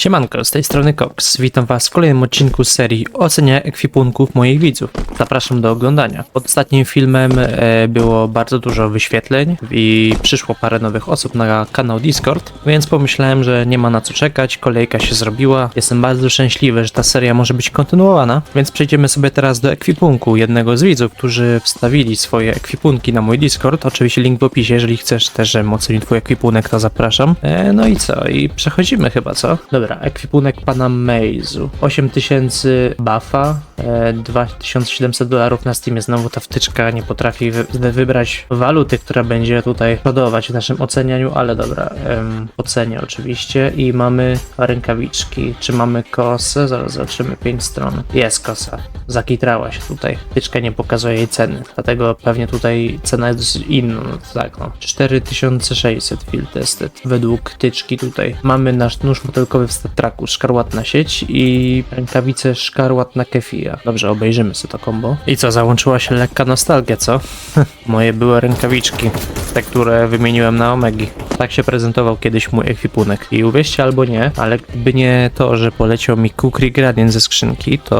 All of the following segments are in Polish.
Siemanko, z tej strony Cox. Witam Was w kolejnym odcinku serii Ocenia ekwipunków moich widzów. Zapraszam do oglądania. Pod ostatnim filmem e, było bardzo dużo wyświetleń i przyszło parę nowych osób na kanał Discord, więc pomyślałem, że nie ma na co czekać, kolejka się zrobiła. Jestem bardzo szczęśliwy, że ta seria może być kontynuowana, więc przejdziemy sobie teraz do ekwipunku jednego z widzów, którzy wstawili swoje ekwipunki na mój Discord. Oczywiście link w opisie, jeżeli chcesz też, żebym ocenił Twój ekwipunek, to zapraszam. E, no i co? I przechodzimy chyba, co? Dobra, ekwipunek pana Meizu. 8000 buffa, e, 2700 dolarów na Steamie. Znowu ta wtyczka nie potrafi wy wybrać waluty, która będzie tutaj przodować w naszym ocenianiu, ale dobra, em, ocenię oczywiście. I mamy rękawiczki. Czy mamy kosę? Zaraz zobaczymy 5 stron. Jest kosa. Zakitrała się tutaj. Wtyczka nie pokazuje jej ceny, dlatego pewnie tutaj cena jest dosyć inna. No, tak, no. 4600 field tested. Według tyczki tutaj mamy nasz nóż motelkowy w statraku, szkarłatna sieć i rękawice szkarłatna kefija. Dobrze, obejrzymy sobie to kombo. I co, załączyła się lekka nostalgia, co? Moje były rękawiczki, te, które wymieniłem na Omegi. Tak się prezentował kiedyś mój ekwipunek. I uwierzcie albo nie, ale gdyby nie to, że poleciał mi Kukri Gradient ze skrzynki, to,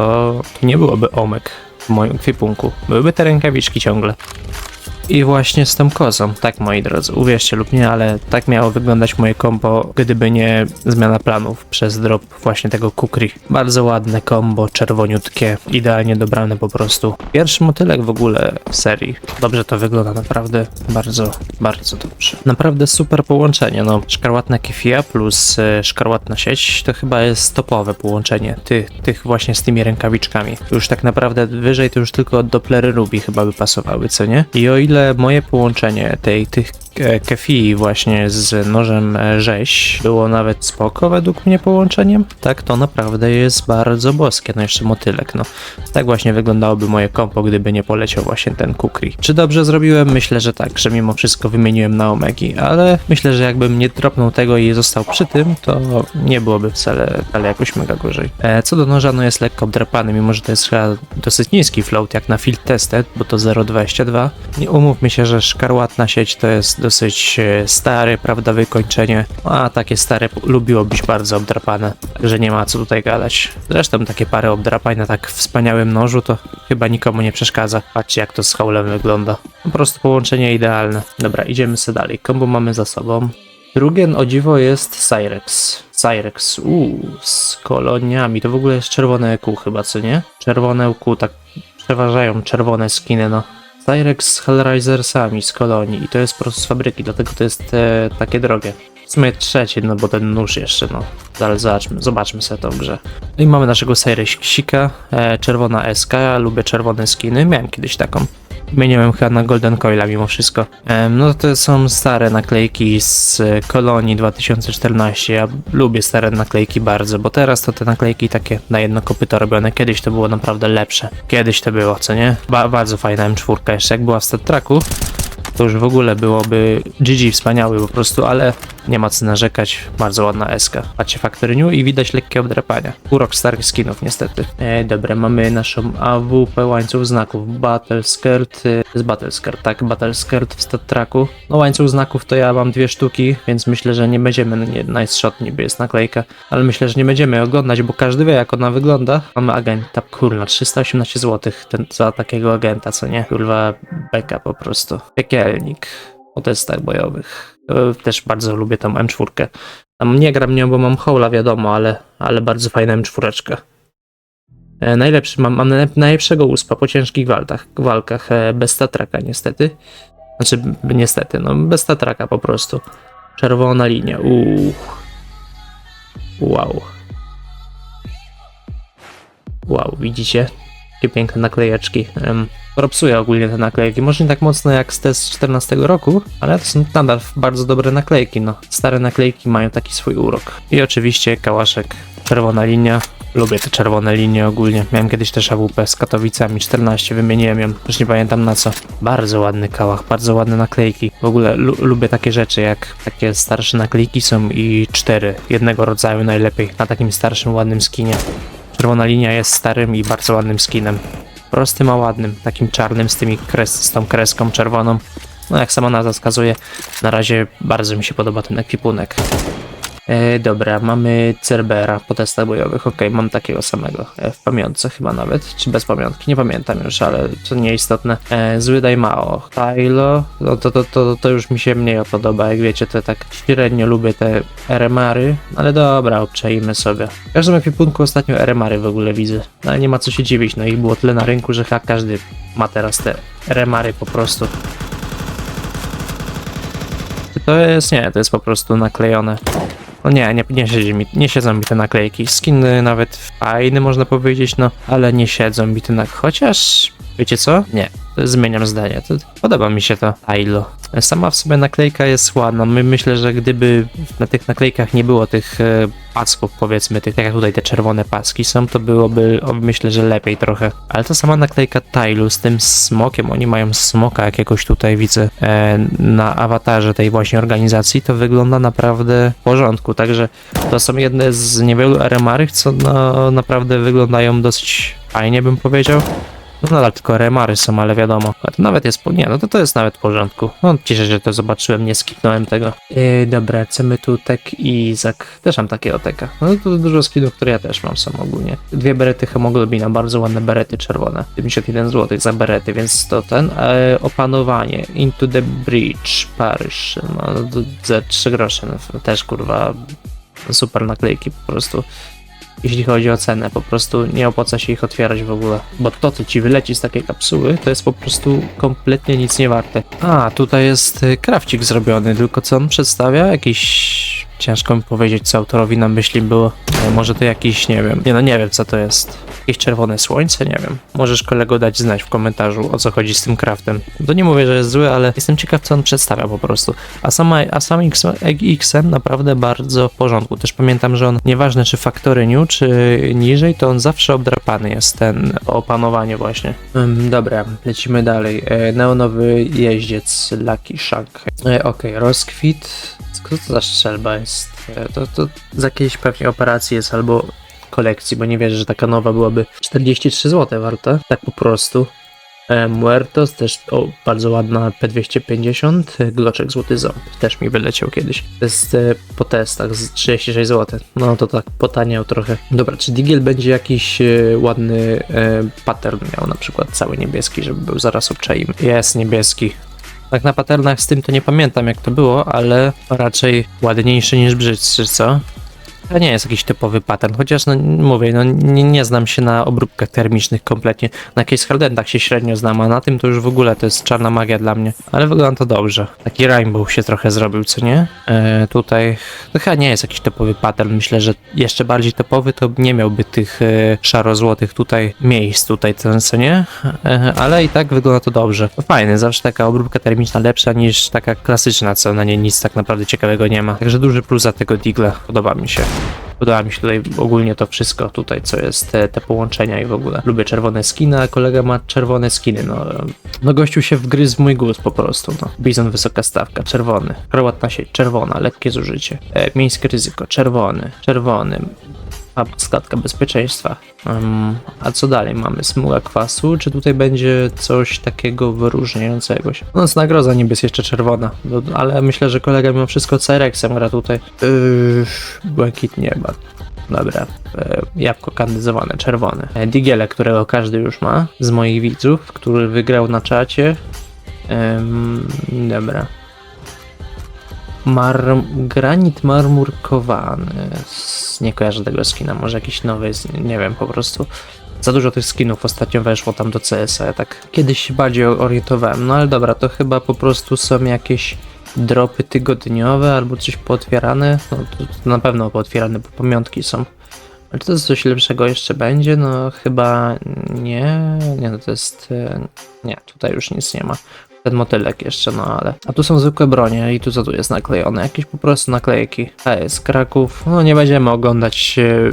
to nie byłoby Omek w moim ekwipunku. Byłyby te rękawiczki ciągle. I właśnie z tą kozą, tak moi drodzy, uwierzcie lub nie, ale tak miało wyglądać moje kombo, gdyby nie zmiana planów przez drop właśnie tego kukri. Bardzo ładne kombo, czerwoniutkie, idealnie dobrane po prostu. Pierwszy motylek w ogóle w serii. Dobrze to wygląda, naprawdę bardzo, bardzo dobrze. Naprawdę super połączenie, no. Szkarłatna kefia plus e, szkarłatna sieć to chyba jest topowe połączenie tych, tych właśnie z tymi rękawiczkami. Już tak naprawdę wyżej to już tylko Dopplery Ruby chyba by pasowały, co nie? I o ile moje połączenie tej, tych kefii właśnie z nożem e, rzeź było nawet spoko według mnie połączeniem, tak to naprawdę jest bardzo boskie, no jeszcze motylek, no. Tak właśnie wyglądałoby moje kompo, gdyby nie poleciał właśnie ten kukri. Czy dobrze zrobiłem? Myślę, że tak, że mimo wszystko wymieniłem na omegi, ale myślę, że jakbym nie dropnął tego i został przy tym, to nie byłoby wcale, wcale jakoś mega gorzej. E, co do noża, no jest lekko obdrapany, mimo że to jest chyba dosyć niski float, jak na field tested, bo to 0,22. Nie umówmy się, że szkarłatna sieć to jest dosyć e, stare, prawda, wykończenie, a takie stare lubiło być bardzo obdrapane, także nie ma co tutaj gadać. Zresztą takie parę obdrapań na tak wspaniałym nożu to chyba nikomu nie przeszkadza. Patrzcie jak to z haulem wygląda. Po prostu połączenie idealne. Dobra, idziemy sobie dalej. Kombo mamy za sobą. Drugie o dziwo jest Cyrex. Cyrex, uuu, z koloniami. To w ogóle jest czerwone EQ chyba, co nie? Czerwone EQ, tak przeważają czerwone skiny, no. Cyrex z Hellraisersami z kolonii i to jest po prostu z fabryki, dlatego to jest e, takie drogie. W sumie trzecie, no bo ten nóż jeszcze, no. Ale zobaczmy, zobaczmy sobie to w grze. No i mamy naszego Cyrexika, e, czerwona SK, ja lubię czerwone skiny, miałem kiedyś taką. Wymieniłem chyba na Golden Coila mimo wszystko. No to są stare naklejki z kolonii 2014. Ja lubię stare naklejki bardzo, bo teraz to te naklejki takie na jedno kopyto robione. Kiedyś to było naprawdę lepsze. Kiedyś to było, co nie? Ba bardzo fajna M4 jeszcze jak była w Tracku. To już w ogóle byłoby GG wspaniały po prostu, ale nie ma co narzekać. Bardzo ładna SK. Patrzcie Factory New i widać lekkie obdrapania. Urok starych skinów niestety. E, dobra, mamy naszą AWP łańcuch znaków. Battle Skirt, y, z Battle Skirt, tak, Battle Skirt w stat tracku. No łańcuch znaków to ja mam dwie sztuki, więc myślę, że nie będziemy, nie, nice shot niby jest naklejka, ale myślę, że nie będziemy oglądać, bo każdy wie jak ona wygląda. Mamy agenta, kurna, 318 zł ten, za takiego agenta, co nie? Kurwa, beka po prostu. Piekielnik o testach bojowych. E, Też bardzo lubię tą M4. Tam nie gram nią, bo mam hola, wiadomo, ale, ale bardzo fajna M4. E, Najlepszy, mam, mam najlep- najlepszego uspa po ciężkich walkach, walkach e, bez tatraka niestety. Znaczy, niestety, no bez tatraka po prostu. Czerwona linia, uuu. Wow. Wow, widzicie? Jakie piękne naklejeczki. Propsuję ogólnie te naklejki. Może nie tak mocno jak z test 14 roku, ale to są nadal bardzo dobre naklejki. No, stare naklejki mają taki swój urok. I oczywiście kałaszek, czerwona linia. Lubię te czerwone linie ogólnie. Miałem kiedyś też AWP z Katowicami 14, wymieniłem ją, już nie pamiętam na co. Bardzo ładny kałach, bardzo ładne naklejki. W ogóle lu lubię takie rzeczy, jak takie starsze naklejki są i cztery, jednego rodzaju najlepiej, na takim starszym, ładnym skinie. Czerwona linia jest starym i bardzo ładnym skinem. Prostym, a ładnym, takim czarnym z tymi kres, z tą kreską czerwoną. No jak sama nazwa wskazuje, na razie bardzo mi się podoba ten ekwipunek. E, dobra, mamy Cerbera po testach bojowych. Okej, mam takiego samego e, w pamiątce chyba nawet, czy bez pamiątki, nie pamiętam już, ale to nieistotne. E, zły Daimao, Tylo, no to, to, to, to już mi się mniej podoba, jak wiecie, to tak średnio lubię te RMR-y, ale dobra, obczaimy sobie. W każdym ekwipunku ostatnio RMR-y w ogóle widzę, no, ale nie ma co się dziwić, no ich było tyle na rynku, że chyba każdy ma teraz te RMR-y po prostu. To jest, nie, to jest po prostu naklejone. No nie, nie, nie, siedzi mi, nie siedzą mi te naklejki. Skiny nawet fajny można powiedzieć, no, ale nie siedzą mi te naklejki. Chociaż, wiecie co? Nie, zmieniam zdanie. To, podoba mi się to Ailo. Sama w sobie naklejka jest ładna. My myślę, że gdyby na tych naklejkach nie było tych e, pasków, powiedzmy, tych, tak jak tutaj te czerwone paski są, to byłoby, myślę, że lepiej trochę. Ale ta sama naklejka Tailu z tym smokiem, oni mają smoka jakiegoś tutaj widzę e, na awatarze tej właśnie organizacji, to wygląda naprawdę w porządku. Także to są jedne z niewielu RMR-ów, co no, naprawdę wyglądają dosyć fajnie, bym powiedział. No nadal tylko remary są, ale wiadomo. A to nawet jest, nie, no to to jest nawet w porządku. No cieszę się, że to zobaczyłem, nie skipnąłem tego. Yy, dobra, co my tu, tek i Izak. Też mam takiego teka. No to dużo skinów, które ja też mam sam ogólnie. Dwie berety hemoglobina, bardzo ładne berety czerwone. 51 zł za berety, więc to ten. E, opanowanie, Into the Bridge, Paryż. No za 3 grosze, no, też kurwa super naklejki po prostu jeśli chodzi o cenę. Po prostu nie opłaca się ich otwierać w ogóle. Bo to, co ci wyleci z takiej kapsuły, to jest po prostu kompletnie nic nie warte. A, tutaj jest y, krawcik zrobiony, tylko co on przedstawia? Jakiś... Ciężko mi powiedzieć, co autorowi na myśli było. E, Może to jakiś, nie wiem. Nie no, nie wiem, co to jest. Jakieś czerwone słońce? Nie wiem. Możesz kolego dać znać w komentarzu, o co chodzi z tym craftem. To nie mówię, że jest zły, ale jestem ciekaw, co on przedstawia po prostu. A, sama, a sam X, XM naprawdę bardzo w porządku. Też pamiętam, że on, nieważne czy Factory New, czy niżej, to on zawsze obdrapany jest, ten opanowanie właśnie. Dobra, lecimy dalej. E, neonowy jeździec Lucky Shark. E, Okej, rozkwit. Co to za strzelba jest? E, to, to z jakiejś pewnie operacji jest albo kolekcji, bo nie wierzę, że taka nowa byłaby 43 zł warta, tak po prostu. Muertos też, o, bardzo ładna P250, e, Gloczek Złoty Ząb, też mi wyleciał kiedyś. To jest e, po testach z 36 zł, no to tak potaniał trochę. Dobra, czy Digiel będzie jakiś e, ładny e, pattern miał, na przykład cały niebieski, żeby był zaraz obczaimy. Jest niebieski. Tak na patternach z tym to nie pamiętam jak to było, ale raczej ładniejszy niż brzydszy, co? To nie jest jakiś typowy pattern, chociaż no mówię, no nie, nie znam się na obróbkach termicznych kompletnie. Na jakichś hardendach się średnio znam, a na tym to już w ogóle to jest czarna magia dla mnie. Ale wygląda to dobrze. Taki rainbow się trochę zrobił, co nie? E, tutaj to chyba nie jest jakiś typowy pattern. Myślę, że jeszcze bardziej typowy to nie miałby tych e, szaro-złotych tutaj miejsc, tutaj co nie? E, ale i tak wygląda to dobrze. To fajne, zawsze taka obróbka termiczna lepsza niż taka klasyczna, co na niej nic tak naprawdę ciekawego nie ma. Także duży plus za tego Digla. Podoba mi się. Podoba mi się tutaj ogólnie to wszystko tutaj, co jest te, te połączenia i w ogóle. Lubię czerwone skiny, a kolega ma czerwone skiny, no. No gościu się wgryzł w mój gust po prostu, no. Bizon wysoka stawka, czerwony. Prowatna sieć, czerwona, lekkie zużycie. E, miejskie ryzyko, czerwony, czerwony. A skatka bezpieczeństwa. Ym, a co dalej mamy? Smuga kwasu? Czy tutaj będzie coś takiego wyróżniającego się? No, z nagroda niby jest jeszcze czerwona, no, ale myślę, że kolega mimo wszystko Cyrexem gra tutaj. Yy, błękit nieba. Dobra, e, jabłko kandyzowane, czerwone. E, Digiele, którego każdy już ma z moich widzów, który wygrał na czacie. Dobra. Granit marmurkowany. Nie kojarzę tego skina, może jakiś nowy jest, nie wiem, po prostu. Za dużo tych skinów ostatnio weszło tam do CS-a, ja tak kiedyś się bardziej orientowałem. No ale dobra, to chyba po prostu są jakieś dropy tygodniowe albo coś pootwierane. No to, to na pewno pootwierane, bo pamiątki są. Ale to coś lepszego jeszcze będzie? No chyba nie. Nie, no to jest. e, Nie, tutaj już nic nie ma. Ten motylek jeszcze, no ale. A tu są zwykłe bronie i tu co tu jest naklejone? Jakieś po prostu naklejki. A jest Kraków. No nie będziemy oglądać e,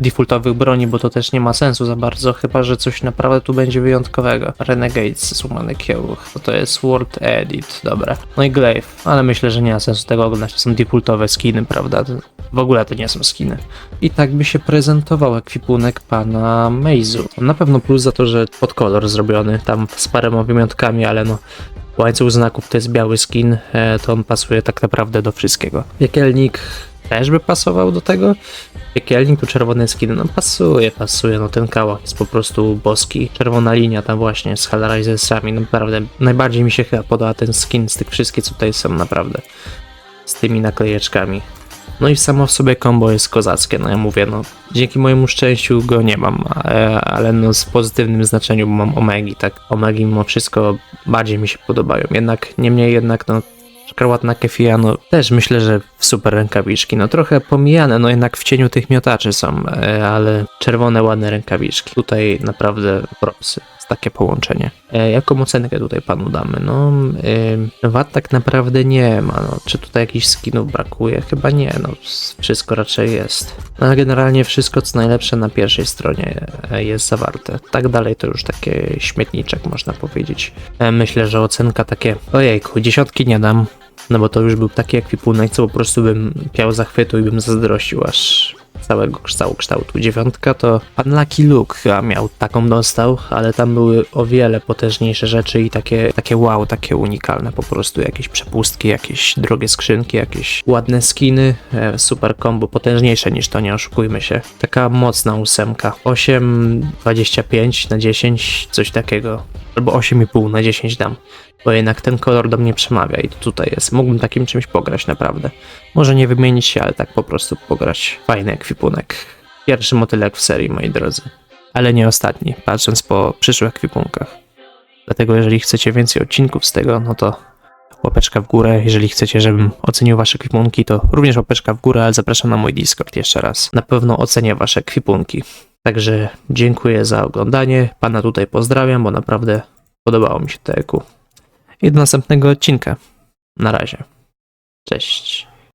defaultowych broni, bo to też nie ma sensu za bardzo, chyba że coś naprawdę tu będzie wyjątkowego. Renegades, Sumany Kiełuch, to, to jest World Edit, dobra. No i Glaive, ale myślę, że nie ma sensu tego oglądać, to są defaultowe skiny, prawda? W ogóle to nie są skiny. I tak by się prezentował ekwipunek pana Meizu. Na pewno plus za to, że pod kolor zrobiony, tam z paroma wyjątkami, ale no Łańcuch znaków to jest biały skin, e, to on pasuje tak naprawdę do wszystkiego. Piekielnik też by pasował do tego. Piekielnik, tu czerwone skiny, no pasuje, pasuje, no ten kałach jest po prostu boski. Czerwona linia tam właśnie z Hellraisersami, naprawdę najbardziej mi się chyba podoba ten skin z tych wszystkich, co tutaj są, naprawdę. Z tymi naklejeczkami. No i samo w sobie combo jest kozackie, no ja mówię, no dzięki mojemu szczęściu go nie mam, ale, no z pozytywnym znaczeniu, mam omegi, tak, omegi mimo wszystko bardziej mi się podobają, jednak, niemniej jednak, no szkarłatna kefija, no też myślę, że super rękawiczki, no trochę pomijane, no jednak w cieniu tych miotaczy są, e, ale czerwone, ładne rękawiczki, tutaj naprawdę propsy. Takie połączenie. E, jaką ocenkę tutaj panu damy? No, e, wad tak naprawdę nie ma. No, czy tutaj jakichś skinów brakuje? Chyba nie. No, wszystko raczej jest. No, generalnie wszystko, co najlepsze na pierwszej stronie e, jest zawarte. Tak dalej to już takie śmietniczek, można powiedzieć. Myślę, że ocenka takie, ojejku, dziesiątki nie dam. No bo to już był taki ekwipunek, co po prostu bym piał zachwytu i bym zazdrościł aż całego cału kształtu. Dziewiątka to pan Lucky Luke miał taką dostał, ale tam były o wiele potężniejsze rzeczy i takie, takie wow, takie unikalne po prostu. Jakieś przepustki, jakieś drogie skrzynki, jakieś ładne skiny, e, super combo, potężniejsze niż to, nie oszukujmy się. Taka mocna ósemka. 8,25 na 10, coś takiego. Albo 8,5 na 10 dam bo jednak ten kolor do mnie przemawia i to tutaj jest. Mógłbym takim czymś pograć naprawdę. Może nie wymienić się, ale tak po prostu pograć. Fajny ekwipunek. Pierwszy motylek w serii, moi drodzy. Ale nie ostatni, patrząc po przyszłych ekwipunkach. Dlatego jeżeli chcecie więcej odcinków z tego, no to łapeczka w górę. Jeżeli chcecie, żebym ocenił wasze ekwipunki, to również łapeczka w górę, ale zapraszam na mój Discord jeszcze raz. Na pewno ocenię wasze ekwipunki. Także dziękuję za oglądanie. Pana tutaj pozdrawiam, bo naprawdę podobało mi się to EQ i do następnego odcinka. Na razie. Cześć.